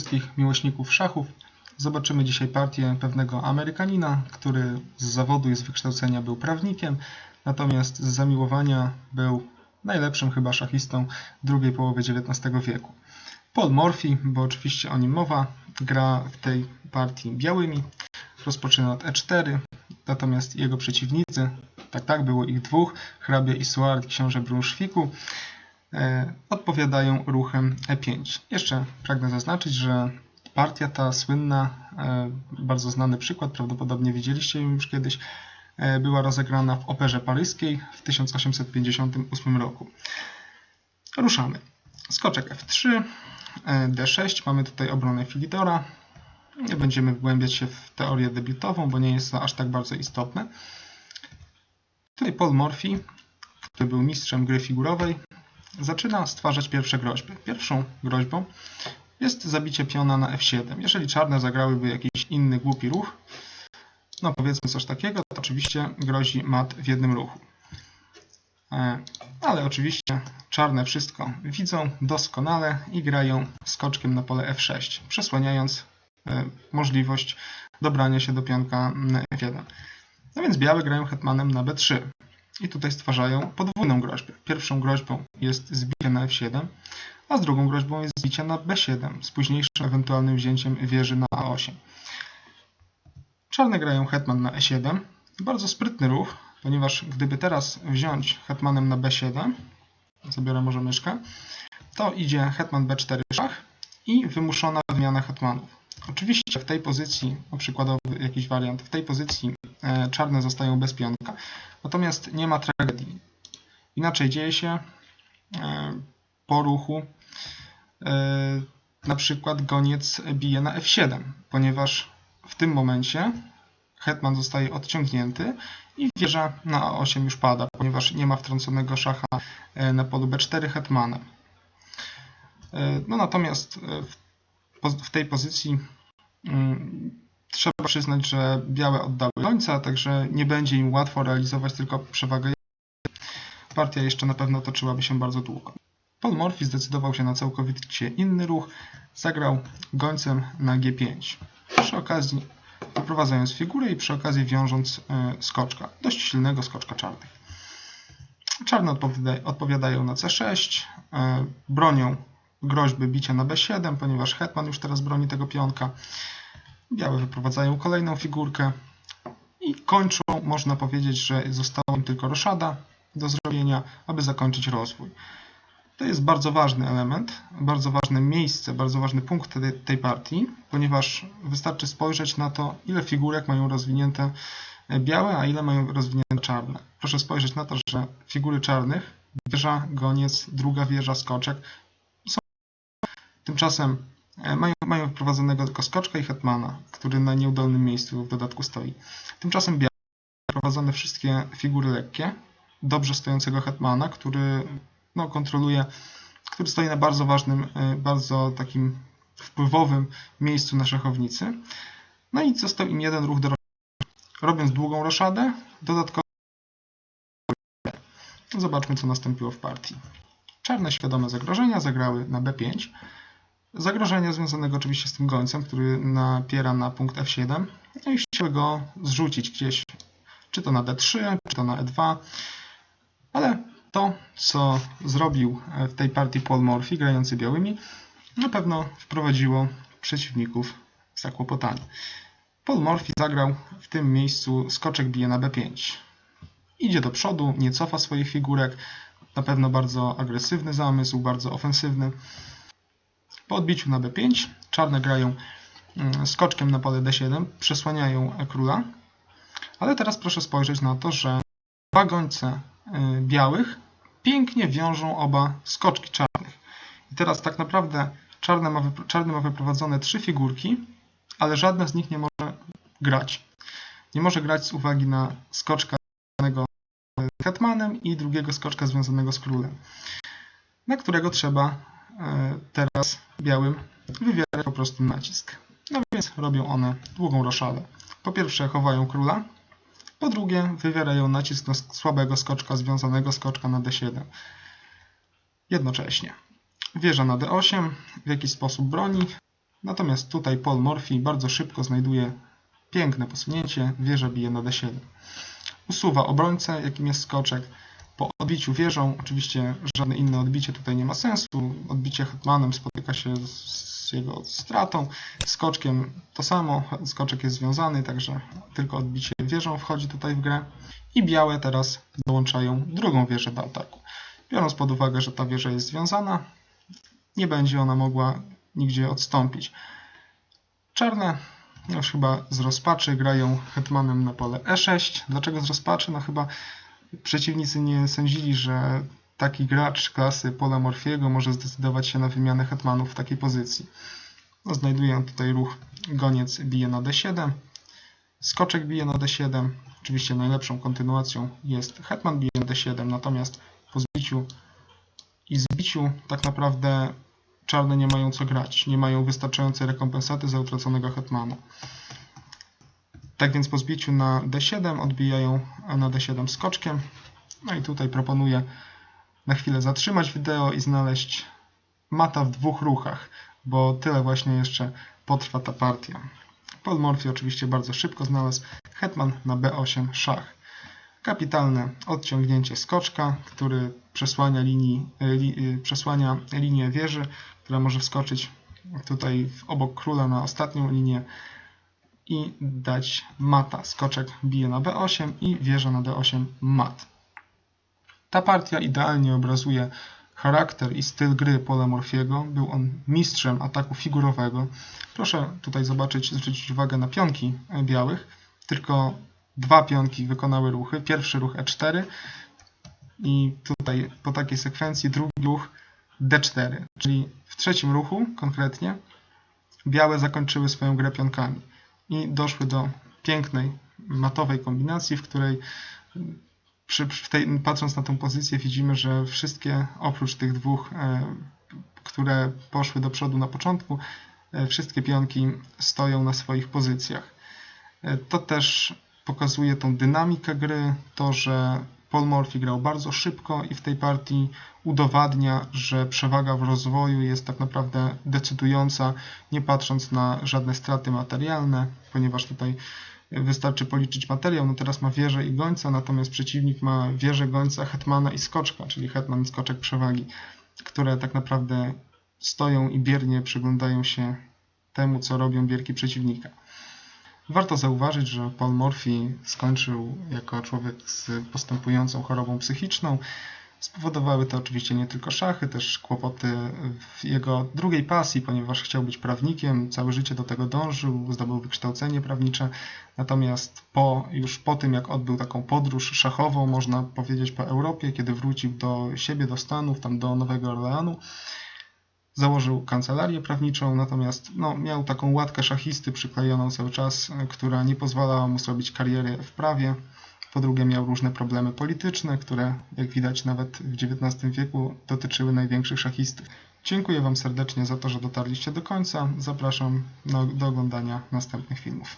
wszystkich miłośników szachów. Zobaczymy dzisiaj partię pewnego Amerykanina, który z zawodu i z wykształcenia był prawnikiem, natomiast z zamiłowania był najlepszym chyba szachistą drugiej połowy XIX wieku. Paul Morphy, bo oczywiście o nim mowa, gra w tej partii białymi, rozpoczyna od E4, natomiast jego przeciwnicy, tak tak, było ich dwóch, hrabia i Suard, książę Brunszwiku, odpowiadają ruchem E5. Jeszcze pragnę zaznaczyć, że partia ta słynna, e, bardzo znany przykład, prawdopodobnie widzieliście ją już kiedyś, e, była rozegrana w Operze Paryskiej w 1858 roku. Ruszamy. Skoczek F3, e, D6, mamy tutaj obronę Filidora. Nie będziemy wgłębiać się w teorię debiutową, bo nie jest to aż tak bardzo istotne. Tutaj Paul Morphy, który był mistrzem gry figurowej, zaczyna stwarzać pierwsze groźby. Pierwszą groźbą jest zabicie piona na F7. Jeżeli czarne zagrałyby jakiś inny głupi ruch, no powiedzmy coś takiego, to oczywiście grozi mat w jednym ruchu. E, Ale oczywiście czarne wszystko widzą doskonale i grają skoczkiem na pole F6, przesłaniając e, możliwość dobrania się do pionka na F1. No więc białe grają hetmanem na B3 i tutaj stwarzają podwójną groźbę. Pierwszą groźbą jest zbicie na F7, a z drugą groźbą jest zbicie na B7 z późniejszym ewentualnym wzięciem wieży na A8. Czarne grają hetman na E7. Bardzo sprytny ruch, ponieważ gdyby teraz wziąć hetmanem na B7, zabiorę może myszkę, to idzie hetman B4 szach i wymuszona wymiana hetmanów. Oczywiście w tej pozycji, no przykładowy jakiś wariant, w tej pozycji e, czarne zostają bez pionka, natomiast nie ma tragedii. Inaczej dzieje się e, po ruchu e, na przykład goniec bije na F7, ponieważ w tym momencie hetman zostaje odciągnięty i wieża na A8 już pada, ponieważ nie ma wtrąconego szacha e, na polu B4 hetmanem. No natomiast w tej pozycji mm, trzeba przyznać, że białe oddały gońca, także nie będzie im łatwo realizować tylko przewagę. Partia jeszcze na pewno toczyłaby się bardzo długo. Paul Morphy zdecydował się na całkowicie inny ruch. Zagrał gońcem na G5. Przy okazji wyprowadzając figurę i przy okazji wiążąc e, skoczka. Dość silnego skoczka czarnych. Czarne odpowiada, odpowiadają na C6, e, bronią groźby bicia na B7, ponieważ hetman już teraz broni tego pionka. Białe wyprowadzają kolejną figurkę i kończą, można powiedzieć, że została im tylko roszada do zrobienia, aby zakończyć rozwój. To jest bardzo ważny element, bardzo ważne miejsce, bardzo ważny punkt tej, partii, ponieważ wystarczy spojrzeć na to, ile figurek mają rozwinięte białe, a ile mają rozwinięte czarne. Proszę spojrzeć na to, że figury czarnych, wieża, goniec, druga wieża, skoczek, są tymczasem mają, mają wprowadzonego tylko skoczka i hetmana, który na nieudolnym miejscu w dodatku stoi. Tymczasem białe wprowadzone wszystkie figury lekkie, dobrze stojącego hetmana, który no, kontroluje, który stoi na bardzo ważnym, y, bardzo takim wpływowym miejscu na szachownicy. No i został im jeden ruch do roszady. Robiąc długą roszadę, dodatkowo zobaczmy, co nastąpiło w partii. Czarne świadome zagrożenia zagrały na B5. Zagrożenia związanego oczywiście z tym gońcem, który napiera na punkt F7 no i chciały go zrzucić gdzieś, czy to na D3, czy to na E2, ale to, co zrobił e, w tej partii Paul Morphy, grający białymi, na pewno wprowadziło przeciwników w zakłopotanie. Paul Morphy zagrał w tym miejscu skoczek bije na B5. Idzie do przodu, nie cofa swoich figurek, na pewno bardzo agresywny zamysł, bardzo ofensywny. Po odbiciu na B5 czarne grają mm, skoczkiem na pole D7, przesłaniają króla, ale teraz proszę spojrzeć na to, że dwa gońce y, białych pięknie wiążą oba skoczki czarnych. I teraz tak naprawdę czarne ma, czarny ma wyprowadzone trzy figurki, ale żadna z nich nie może grać. Nie może grać z uwagi na skoczka związanego z hetmanem i drugiego skoczka związanego z królem, na którego trzeba teraz białym wywierać po prostu nacisk. No więc robią one długą roszadę. Po pierwsze chowają króla, po drugie, wywierają nacisk na słabego skoczka związanego skoczka na D7. Jednocześnie. Wieża na D8 w jakiś sposób broni. Natomiast tutaj Paul Morphy bardzo szybko znajduje piękne posunięcie, wieża bije na d7. Usuwa obrońcę, jakim jest skoczek. Po odbiciu wieżą, oczywiście żadne inne odbicie tutaj nie ma sensu. Odbicie hetmanem spotyka się z, jego stratą. Skoczkiem to samo, skoczek jest związany, także tylko odbicie wieżą wchodzi tutaj w grę. I białe teraz dołączają drugą wieżę do ataku. Biorąc pod uwagę, że ta wieża jest związana, nie będzie ona mogła nigdzie odstąpić. Czarne już chyba z rozpaczy grają hetmanem na pole e6. Dlaczego z rozpaczy? No chyba przeciwnicy nie sądzili, że taki gracz klasy pola Morfiego może zdecydować się na wymianę hetmanów w takiej pozycji. No, znajduję tutaj ruch goniec bije na d7, skoczek bije na d7. Oczywiście najlepszą kontynuacją jest hetman bije na d7, natomiast po zbiciu i zbiciu tak naprawdę czarne nie mają co grać, nie mają wystarczającej rekompensaty za utraconego hetmana. Tak więc po zbiciu na d7 odbijają na d7 skoczkiem. No i tutaj proponuję na chwilę zatrzymać wideo i znaleźć mata w dwóch ruchach, bo tyle właśnie jeszcze potrwa ta partia. Paul Morphy oczywiście bardzo szybko znalazł hetman na b8 szach. Kapitalne odciągnięcie skoczka, który przesłania, linii, li, przesłania linię wieży, która może wskoczyć tutaj obok króla na ostatnią linię i dać mata. Skoczek bije na b8 i wieża na d8 mat. Ta partia idealnie obrazuje charakter i styl gry Paula Morfiego. Był on mistrzem ataku figurowego. Proszę tutaj zobaczyć, zwrócić uwagę na pionki białych. Tylko dwa pionki wykonały ruchy. Pierwszy ruch e4 i tutaj po takiej sekwencji drugi ruch d4. Czyli w trzecim ruchu konkretnie białe zakończyły swoją grę pionkami i doszły do pięknej matowej kombinacji, w której przy, tej, patrząc na tą pozycję widzimy, że wszystkie oprócz tych dwóch, e, które poszły do przodu na początku, e, wszystkie pionki stoją na swoich pozycjach. E, to też pokazuje tą dynamikę gry, to, że Paul Morphy grał bardzo szybko i w tej partii udowadnia, że przewaga w rozwoju jest tak naprawdę decydująca, nie patrząc na żadne straty materialne, ponieważ tutaj wystarczy policzyć materiał. No teraz ma wieżę i gońca, natomiast przeciwnik ma wieżę, gońca, hetmana i skoczka, czyli hetman i skoczek przewagi, które tak naprawdę stoją i biernie przyglądają się temu, co robią bierki przeciwnika. Warto zauważyć, że Paul Morphy skończył jako człowiek z postępującą chorobą psychiczną. Spowodowały to oczywiście nie tylko szachy, też kłopoty w jego drugiej pasji, ponieważ chciał być prawnikiem, całe życie do tego dążył, zdobył wykształcenie prawnicze. Natomiast po, już po tym, jak odbył taką podróż szachową, można powiedzieć po Europie, kiedy wrócił do siebie, do Stanów, tam do Nowego Orleanu, założył kancelarię prawniczą, natomiast no, miał taką łatkę szachisty przyklejoną cały czas, która nie pozwalała mu zrobić kariery w prawie. Po drugie miał różne problemy polityczne, które jak widać nawet w XIX wieku dotyczyły największych szachistów. Dziękuję Wam serdecznie za to, że dotarliście do końca. Zapraszam do oglądania następnych filmów.